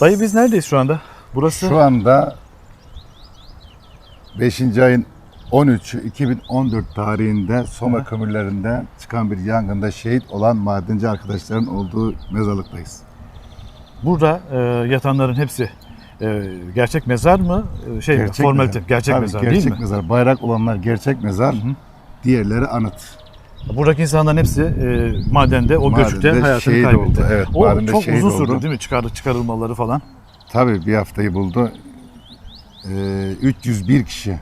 Dayı biz neredeyiz şu anda? Burası Şu anda 5. ayın 13'ü 2014 tarihinde Soma kömürlerinde çıkan bir yangında şehit olan madenci arkadaşların olduğu mezarlıktayız. burada e, yatanların hepsi e, gerçek mezar mı? E, şey mi? formalite. mezar. Gerçek Tabii, mezar gerçek değil mi? mezar. Bayrak olanlar gerçek mezar, diğerleri anıt. Buradaki insanların hepsi e, madende, o Madende göçükte hayatını kaybetti. oldu, evet, o çok uzun sürdü değil mi? Çıkar, çıkarılmaları falan. Tabii bir haftayı buldu. Ee, 301 kişi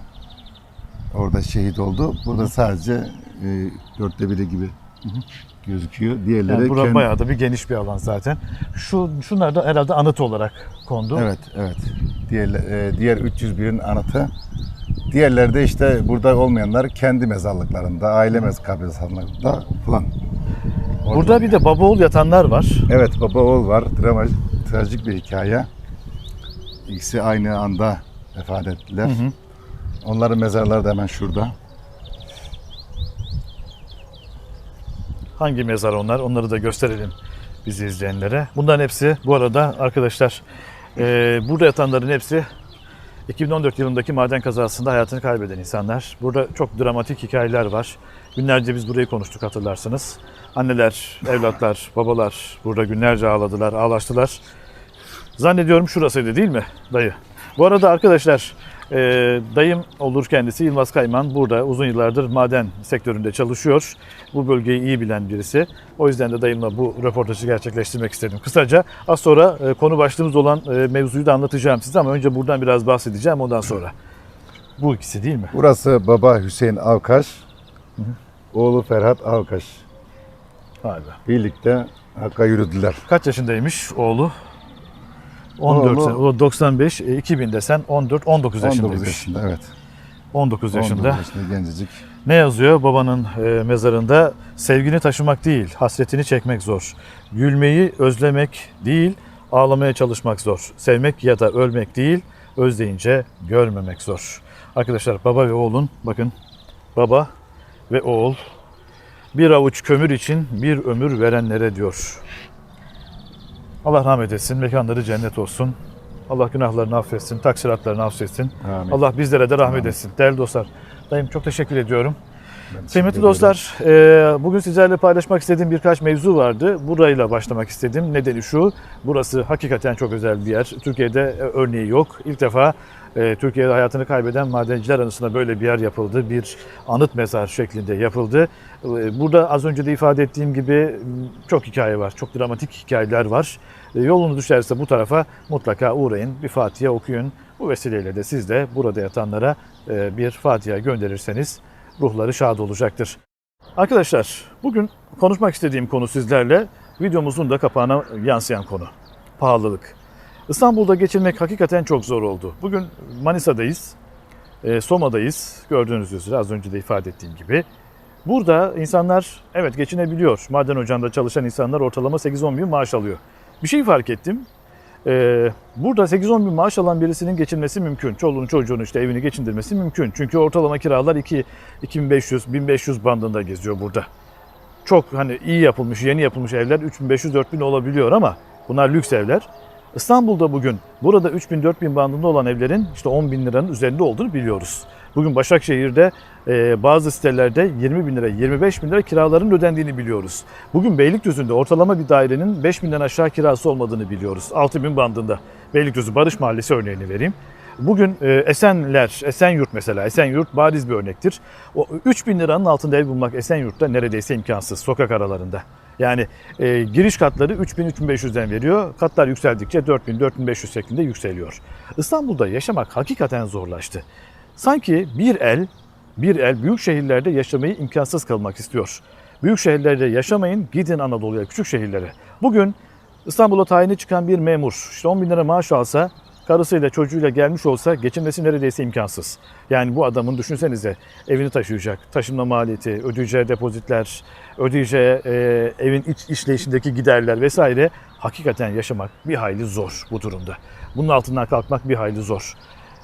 orada şehit oldu. Burada sadece e, dörtte biri gibi gözüküyor. Diğerleri Yani burada kendi- bayağı da bir geniş bir alan zaten. Şu şunlar da herhalde anıt olarak kondu. Evet, evet. Diğer, e, diğer 301'in anıtı. Diğerleri de işte burada olmayanlar kendi mezarlıklarında, aile mez kabristanlarında falan. Orada- Burada bir de baba oğul yatanlar var. Evet, baba oğul var. Drama, trajik bir hikaye. İkisi aynı anda vefat ettiler. Hı hı. Onların mezarları da hemen şurada. Hangi mezar onlar? Onları da gösterelim bizi izleyenlere. Bunların hepsi bu arada arkadaşlar e, burada yatanların hepsi 2014 yılındaki maden kazasında hayatını kaybeden insanlar. Burada çok dramatik hikayeler var. Günlerce biz burayı konuştuk hatırlarsınız. Anneler, evlatlar, babalar burada günlerce ağladılar, ağlaştılar. Zannediyorum şurasıydı değil mi dayı? Bu arada arkadaşlar e, dayım olur kendisi Yılmaz Kayman burada uzun yıllardır maden sektöründe çalışıyor. Bu bölgeyi iyi bilen birisi. O yüzden de dayımla bu röportajı gerçekleştirmek istedim. Kısaca az sonra e, konu başlığımız olan e, mevzuyu da anlatacağım size ama önce buradan biraz bahsedeceğim ondan sonra. Bu ikisi değil mi? Burası baba Hüseyin Avkaş, oğlu Ferhat Avkaş. Galiba. Birlikte Hakk'a yürüdüler. Kaç yaşındaymış oğlu? 14 Oğlu- sene. O 95, e, 2000 desen 14, 19 19 yaşındaymış. yaşında evet. 19 yaşında. 19 yaşında gencecik. Ne yazıyor babanın e, mezarında? Sevgini taşımak değil, hasretini çekmek zor. Gülmeyi özlemek değil, ağlamaya çalışmak zor. Sevmek ya da ölmek değil, özleyince görmemek zor. Arkadaşlar baba ve oğlun bakın baba ve oğul bir avuç kömür için bir ömür verenlere diyor. Allah rahmet etsin, mekanları cennet olsun. Allah günahlarını affetsin, taksiratlarını affetsin. Amin. Allah bizlere de rahmet Amin. etsin. Değerli dostlar, dayım çok teşekkür ediyorum. Ben Kıymetli dostlar, e, bugün sizlerle paylaşmak istediğim birkaç mevzu vardı. Burayla başlamak istedim. Nedeni şu, burası hakikaten çok özel bir yer. Türkiye'de e, örneği yok. İlk defa e, Türkiye'de hayatını kaybeden madenciler anısına böyle bir yer yapıldı. Bir anıt mezar şeklinde yapıldı. E, Burada az önce de ifade ettiğim gibi çok hikaye var, çok dramatik hikayeler var. E, Yolunuz düşerse bu tarafa mutlaka uğrayın, bir Fatiha okuyun. Bu vesileyle de siz de burada yatanlara e, bir Fatiha gönderirseniz ruhları şad olacaktır. Arkadaşlar bugün konuşmak istediğim konu sizlerle videomuzun da kapağına yansıyan konu. Pahalılık. İstanbul'da geçirmek hakikaten çok zor oldu. Bugün Manisa'dayız, e, Soma'dayız. Gördüğünüz üzere az önce de ifade ettiğim gibi. Burada insanlar evet geçinebiliyor. Maden ocağında çalışan insanlar ortalama 8-10 bin maaş alıyor. Bir şey fark ettim. Ee, burada 8-10 bin maaş alan birisinin geçinmesi mümkün. Çoluğunu çocuğunu işte evini geçindirmesi mümkün. Çünkü ortalama kiralar 2 2500-1500 bandında geziyor burada. Çok hani iyi yapılmış, yeni yapılmış evler 3500-4000 olabiliyor ama bunlar lüks evler. İstanbul'da bugün burada 3000-4000 bandında olan evlerin işte 10 bin liranın üzerinde olduğunu biliyoruz. Bugün Başakşehir'de e, bazı sitelerde 20 bin lira, 25 bin lira kiraların ödendiğini biliyoruz. Bugün Beylikdüzü'nde ortalama bir dairenin 5 binden aşağı kirası olmadığını biliyoruz. 6 bin bandında. Beylikdüzü Barış Mahallesi örneğini vereyim. Bugün e, Esenler, Esenyurt mesela, Esenyurt bariz bir örnektir. O 3 bin liranın altında ev bulmak Esenyurt'ta neredeyse imkansız sokak aralarında. Yani e, giriş katları 3000-3500'den veriyor. Katlar yükseldikçe 4000-4500 şeklinde yükseliyor. İstanbul'da yaşamak hakikaten zorlaştı. Sanki bir el, bir el büyük şehirlerde yaşamayı imkansız kılmak istiyor. Büyük şehirlerde yaşamayın, gidin Anadolu'ya, küçük şehirlere. Bugün İstanbul'a tayini çıkan bir memur, işte 10 bin lira maaş alsa, karısıyla çocuğuyla gelmiş olsa geçinmesi neredeyse imkansız. Yani bu adamın düşünsenize evini taşıyacak, taşınma maliyeti, ödeyeceği depozitler, ödeyeceği e, evin iç işleyişindeki giderler vesaire hakikaten yaşamak bir hayli zor bu durumda. Bunun altından kalkmak bir hayli zor.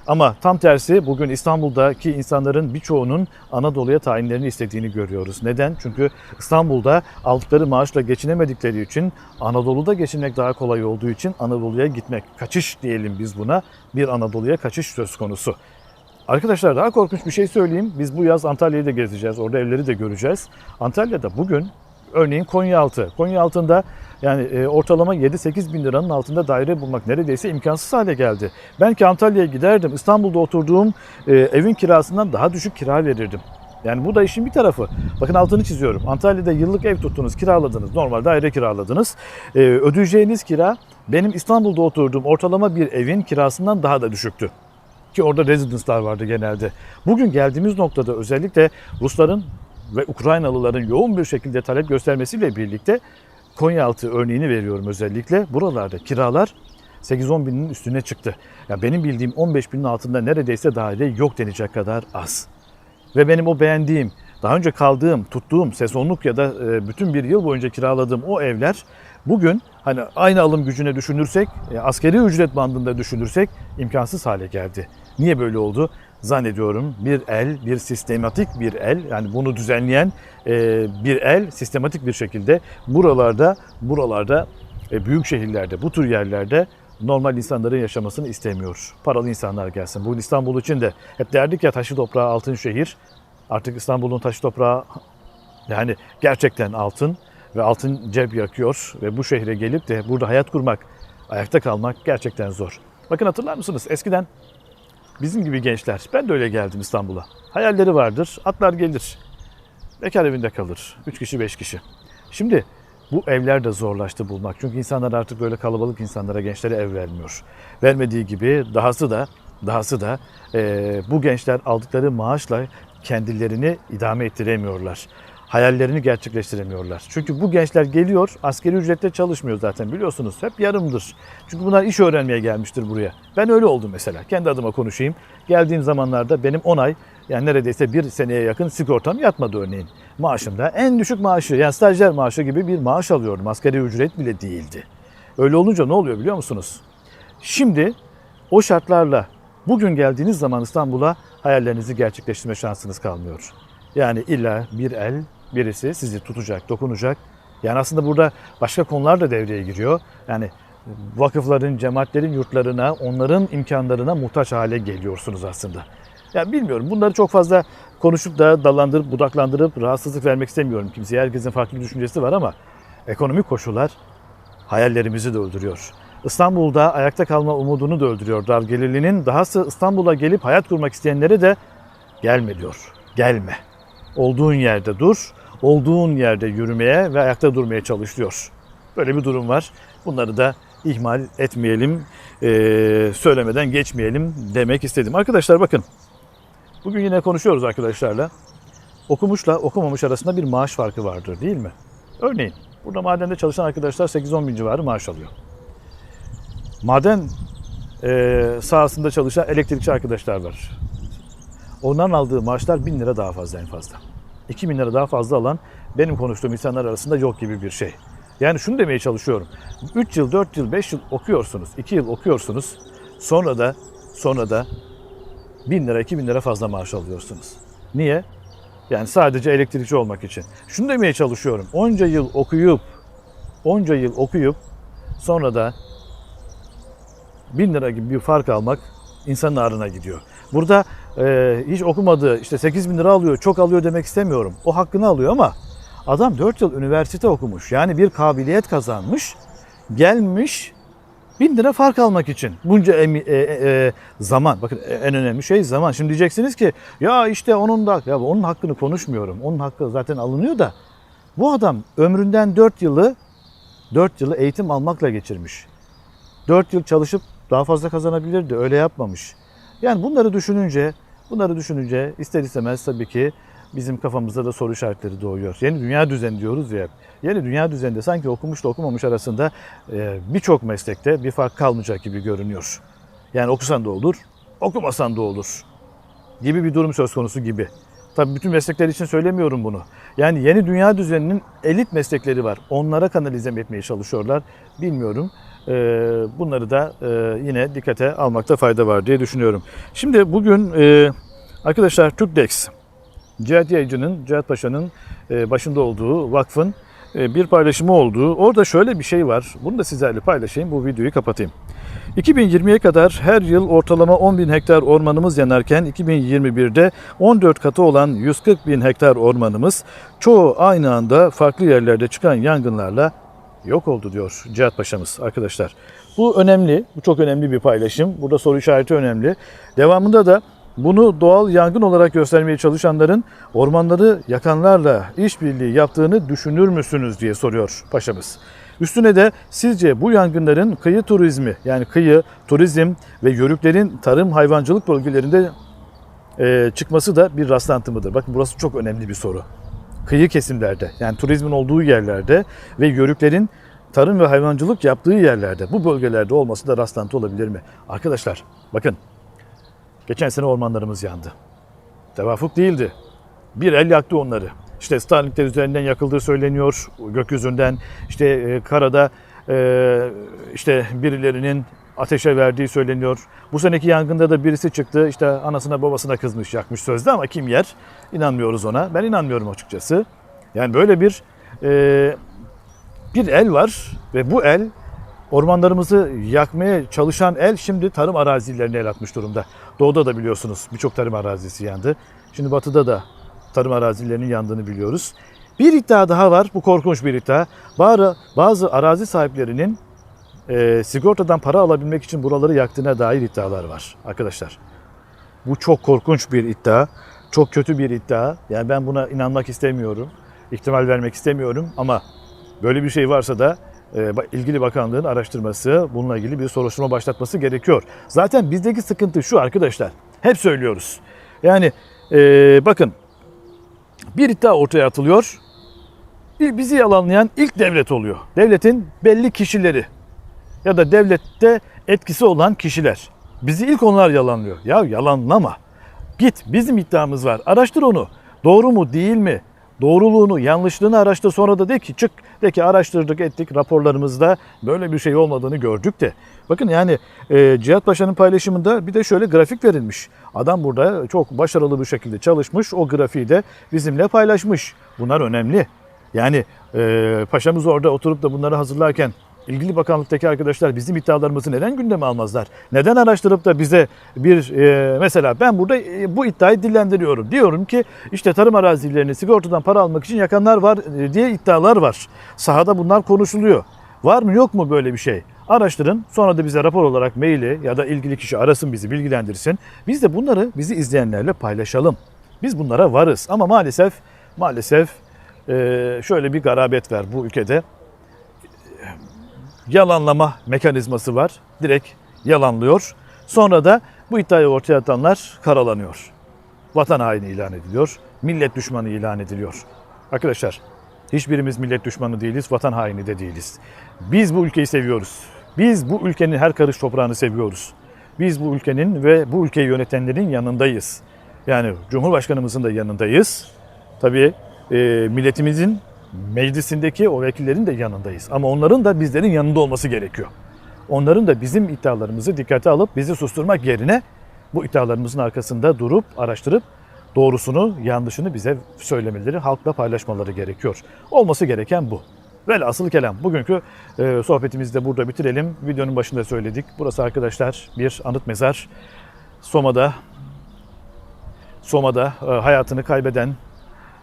Ama tam tersi bugün İstanbul'daki insanların birçoğunun Anadolu'ya tayinlerini istediğini görüyoruz. Neden? Çünkü İstanbul'da aldıkları maaşla geçinemedikleri için Anadolu'da geçinmek daha kolay olduğu için Anadolu'ya gitmek, kaçış diyelim biz buna, bir Anadolu'ya kaçış söz konusu. Arkadaşlar daha korkunç bir şey söyleyeyim. Biz bu yaz Antalya'yı da gezeceğiz. Orada evleri de göreceğiz. Antalya'da bugün örneğin Konyaaltı. Konyaaltı'nda yani e, ortalama 7-8 bin liranın altında daire bulmak neredeyse imkansız hale geldi. Ben ki Antalya'ya giderdim. İstanbul'da oturduğum e, evin kirasından daha düşük kira verirdim. Yani bu da işin bir tarafı. Bakın altını çiziyorum. Antalya'da yıllık ev tuttunuz, kiraladınız. Normal daire kiraladınız. E, ödeyeceğiniz kira benim İstanbul'da oturduğum ortalama bir evin kirasından daha da düşüktü ki orada residence'lar vardı genelde. Bugün geldiğimiz noktada özellikle Rusların ve Ukraynalıların yoğun bir şekilde talep göstermesiyle birlikte Konyaaltı örneğini veriyorum özellikle. Buralarda kiralar 8-10 binin üstüne çıktı. Ya benim bildiğim 15 binin altında neredeyse daire yok denecek kadar az. Ve benim o beğendiğim, daha önce kaldığım, tuttuğum sezonluk ya da e, bütün bir yıl boyunca kiraladığım o evler bugün hani aynı alım gücüne düşünürsek, e, askeri ücret bandında düşünürsek imkansız hale geldi. Niye böyle oldu? Zannediyorum bir el, bir sistematik bir el, yani bunu düzenleyen e, bir el sistematik bir şekilde buralarda, buralarda, e, büyük şehirlerde, bu tür yerlerde normal insanların yaşamasını istemiyor. Paralı insanlar gelsin. Bugün İstanbul için de hep derdik ya taşı toprağı altın şehir. Artık İstanbul'un taşı toprağı yani gerçekten altın ve altın cep yakıyor ve bu şehre gelip de burada hayat kurmak, ayakta kalmak gerçekten zor. Bakın hatırlar mısınız? Eskiden bizim gibi gençler, ben de öyle geldim İstanbul'a. Hayalleri vardır, atlar gelir. Bekar evinde kalır. Üç kişi, beş kişi. Şimdi bu evler de zorlaştı bulmak. Çünkü insanlar artık böyle kalabalık insanlara, gençlere ev vermiyor. Vermediği gibi dahası da, dahası da eee, bu gençler aldıkları maaşla kendilerini idame ettiremiyorlar. Hayallerini gerçekleştiremiyorlar. Çünkü bu gençler geliyor, askeri ücretle çalışmıyor zaten biliyorsunuz. Hep yarımdır. Çünkü bunlar iş öğrenmeye gelmiştir buraya. Ben öyle oldum mesela. Kendi adıma konuşayım. Geldiğim zamanlarda benim 10 ay, yani neredeyse bir seneye yakın sigortam yatmadı örneğin. Maaşımda en düşük maaşı, yani stajyer maaşı gibi bir maaş alıyordum. Askeri ücret bile değildi. Öyle olunca ne oluyor biliyor musunuz? Şimdi o şartlarla bugün geldiğiniz zaman İstanbul'a hayallerinizi gerçekleştirme şansınız kalmıyor. Yani illa bir el birisi sizi tutacak, dokunacak. Yani aslında burada başka konular da devreye giriyor. Yani vakıfların, cemaatlerin yurtlarına, onların imkanlarına muhtaç hale geliyorsunuz aslında. Ya bilmiyorum bunları çok fazla konuşup da dallandırıp budaklandırıp rahatsızlık vermek istemiyorum kimseye. Herkesin farklı bir düşüncesi var ama ekonomik koşullar hayallerimizi de öldürüyor. İstanbul'da ayakta kalma umudunu da öldürüyor. Dar gelirlinin dahası İstanbul'a gelip hayat kurmak isteyenlere de gelme diyor. Gelme. Olduğun yerde dur, olduğun yerde yürümeye ve ayakta durmaya çalış diyor. Böyle bir durum var. Bunları da ihmal etmeyelim, eee, söylemeden geçmeyelim demek istedim. Arkadaşlar bakın, bugün yine konuşuyoruz arkadaşlarla. Okumuşla okumamış arasında bir maaş farkı vardır değil mi? Örneğin burada madende çalışan arkadaşlar 8-10 bin civarı maaş alıyor. Maden eee sahasında çalışan elektrikçi arkadaşlar var. Onların aldığı maaşlar 1000 lira daha fazla en fazla. 2000 lira daha fazla alan benim konuştuğum insanlar arasında yok gibi bir şey. Yani şunu demeye çalışıyorum. 3 yıl, 4 yıl, 5 yıl okuyorsunuz, 2 yıl okuyorsunuz. Sonra da sonra da 1000 lira, 2000 lira fazla maaş alıyorsunuz. Niye? Yani sadece elektrikçi olmak için. Şunu demeye çalışıyorum. Onca yıl okuyup, onca yıl okuyup sonra da 1000 lira gibi bir fark almak insanın ağrına gidiyor. Burada e, hiç okumadığı işte 8 bin lira alıyor, çok alıyor demek istemiyorum. O hakkını alıyor ama adam 4 yıl üniversite okumuş. Yani bir kabiliyet kazanmış, gelmiş 1000 lira fark almak için. Bunca e, e, e, zaman, bakın e, en önemli şey zaman. Şimdi diyeceksiniz ki ya işte onun da, ya onun hakkını konuşmuyorum. Onun hakkı zaten alınıyor da bu adam ömründen 4 yılı 4 yılı eğitim almakla geçirmiş. 4 yıl çalışıp daha fazla kazanabilirdi. Öyle yapmamış. Yani bunları düşününce, bunları düşününce ister istemez tabii ki bizim kafamızda da soru işaretleri doğuyor. Yeni dünya düzeni diyoruz ya. Yeni dünya düzeninde sanki okumuşla okumamış arasında e, birçok meslekte bir fark kalmayacak gibi görünüyor. Yani okusan da olur, okumasan da olur gibi bir durum söz konusu gibi. Tabii bütün meslekler için söylemiyorum bunu. Yani yeni dünya düzeninin elit meslekleri var. Onlara kanalize etmeye çalışıyorlar. Bilmiyorum. E, bunları da e, yine dikkate almakta fayda var diye düşünüyorum. Şimdi bugün e, arkadaşlar Türkdex, Cihat Yayıcı'nın, Cihat Paşa'nın e, başında olduğu vakfın bir paylaşımı olduğu. Orada şöyle bir şey var. Bunu da sizlerle paylaşayım. Bu videoyu kapatayım. 2020'ye kadar her yıl ortalama 10 bin hektar ormanımız yanarken 2021'de 14 katı olan 140 bin hektar ormanımız çoğu aynı anda farklı yerlerde çıkan yangınlarla yok oldu diyor Cihat Paşa'mız arkadaşlar. Bu önemli, bu çok önemli bir paylaşım. Burada soru işareti önemli. Devamında da bunu doğal yangın olarak göstermeye çalışanların ormanları yakanlarla işbirliği yaptığını düşünür müsünüz diye soruyor paşamız. Üstüne de sizce bu yangınların kıyı turizmi yani kıyı, turizm ve yörüklerin tarım hayvancılık bölgelerinde e, çıkması da bir rastlantı mıdır? Bakın burası çok önemli bir soru. Kıyı kesimlerde yani turizmin olduğu yerlerde ve yörüklerin tarım ve hayvancılık yaptığı yerlerde bu bölgelerde olması da rastlantı olabilir mi? Arkadaşlar bakın geçen sene ormanlarımız yandı. Tevafuk değildi. Bir el yaktı onları. İşte Starlinkler üzerinden yakıldığı söyleniyor gökyüzünden. İşte e, karada e, işte birilerinin ateşe verdiği söyleniyor. Bu seneki yangında da birisi çıktı işte anasına babasına kızmış yakmış sözde ama kim yer? İnanmıyoruz ona. Ben inanmıyorum açıkçası. Yani böyle bir e, bir el var ve bu el ormanlarımızı yakmaya çalışan el şimdi tarım arazilerine el atmış durumda. Doğuda da biliyorsunuz birçok tarım arazisi yandı. Şimdi batıda da tarım arazilerinin yandığını biliyoruz. Bir iddia daha var. Bu korkunç bir iddia. Bazı, bazı arazi sahiplerinin e, sigortadan para alabilmek için buraları yaktığına dair iddialar var arkadaşlar. Bu çok korkunç bir iddia. Çok kötü bir iddia. Yani ben buna inanmak istemiyorum. İhtimal vermek istemiyorum ama böyle bir şey varsa da e, ilgili bakanlığın araştırması, bununla ilgili bir soruşturma başlatması gerekiyor. Zaten bizdeki sıkıntı şu arkadaşlar. Hep söylüyoruz. Yani e, bakın bir iddia ortaya atılıyor. Bizi yalanlayan ilk devlet oluyor. Devletin belli kişileri ya da devlette etkisi olan kişiler. Bizi ilk onlar yalanlıyor. Ya yalanlama. Git bizim iddiamız var. Araştır onu. Doğru mu değil mi? Doğruluğunu, yanlışlığını araştır. Sonra da de ki çık de ki araştırdık ettik raporlarımızda böyle bir şey olmadığını gördük de. Bakın yani e, Cihat Paşa'nın paylaşımında bir de şöyle grafik verilmiş. Adam burada çok başarılı bir şekilde çalışmış. O grafiği de bizimle paylaşmış. Bunlar önemli. Yani e, paşamız orada oturup da bunları hazırlarken ilgili bakanlıktaki arkadaşlar bizim iddialarımızı neden gündeme almazlar? Neden araştırıp da bize bir e, mesela ben burada e, bu iddiayı dillendiriyorum. Diyorum ki işte tarım arazilerini sigortadan para almak için yakanlar var e, diye iddialar var. Sahada bunlar konuşuluyor. Var mı yok mu böyle bir şey? Araştırın sonra da bize rapor olarak maili ya da ilgili kişi arasın bizi bilgilendirsin. Biz de bunları bizi izleyenlerle paylaşalım. Biz bunlara varız ama maalesef maalesef e, şöyle bir garabet var bu ülkede yalanlama mekanizması var. Direkt yalanlıyor. Sonra da bu iddiayı ortaya atanlar karalanıyor. Vatan haini ilan ediliyor. Millet düşmanı ilan ediliyor. Arkadaşlar hiçbirimiz millet düşmanı değiliz, vatan haini de değiliz. Biz bu ülkeyi seviyoruz. Biz bu ülkenin her karış toprağını seviyoruz. Biz bu ülkenin ve bu ülkeyi yönetenlerin yanındayız. Yani Cumhurbaşkanımızın da yanındayız. Tabii e, milletimizin meclisindeki o vekillerin de yanındayız. Ama onların da bizlerin yanında olması gerekiyor. Onların da bizim iddialarımızı dikkate alıp bizi susturmak yerine bu iddialarımızın arkasında durup araştırıp doğrusunu, yanlışını bize söylemeleri, halkla paylaşmaları gerekiyor. Olması gereken bu. Velhasıl kelam. Bugünkü e, sohbetimizi de burada bitirelim. Videonun başında söyledik. Burası arkadaşlar bir anıt mezar. Soma'da Soma'da e, hayatını kaybeden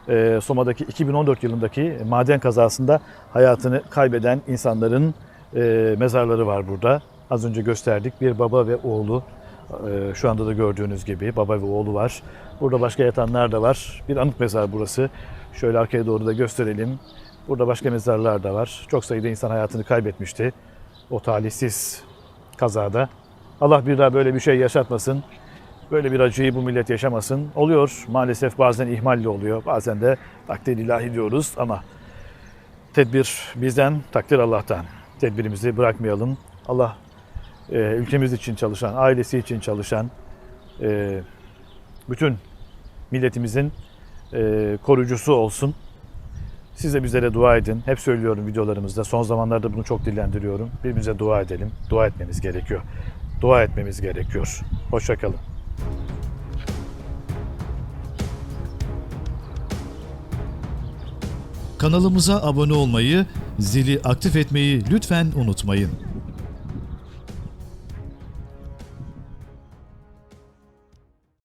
e, Soma'daki 2014 yılındaki maden kazasında hayatını kaybeden insanların e, mezarları var burada. Az önce gösterdik. Bir baba ve oğlu. e, Şu anda da gördüğünüz gibi baba ve oğlu var. Burada başka yatanlar da var. Bir anıt mezar burası. Şöyle arkaya doğru da gösterelim. Burada başka mezarlar da var. Çok sayıda insan hayatını kaybetmişti. O talihsiz kazada. Allah bir daha böyle bir şey yaşatmasın. Böyle bir acıyı bu millet yaşamasın. Oluyor maalesef bazen ihmalle oluyor. Bazen de takdir ilahi diyoruz ama tedbir bizden, takdir Allah'tan. Tedbirimizi bırakmayalım. Allah e, ülkemiz için çalışan, ailesi için çalışan e, bütün milletimizin e, koruyucusu olsun. Siz de bizlere dua edin. Hep söylüyorum videolarımızda. Son zamanlarda bunu çok dillendiriyorum. Birbirimize dua edelim. Dua etmemiz gerekiyor. Dua etmemiz gerekiyor. Hoşçakalın. Kanalımıza abone olmayı, zili aktif etmeyi lütfen unutmayın.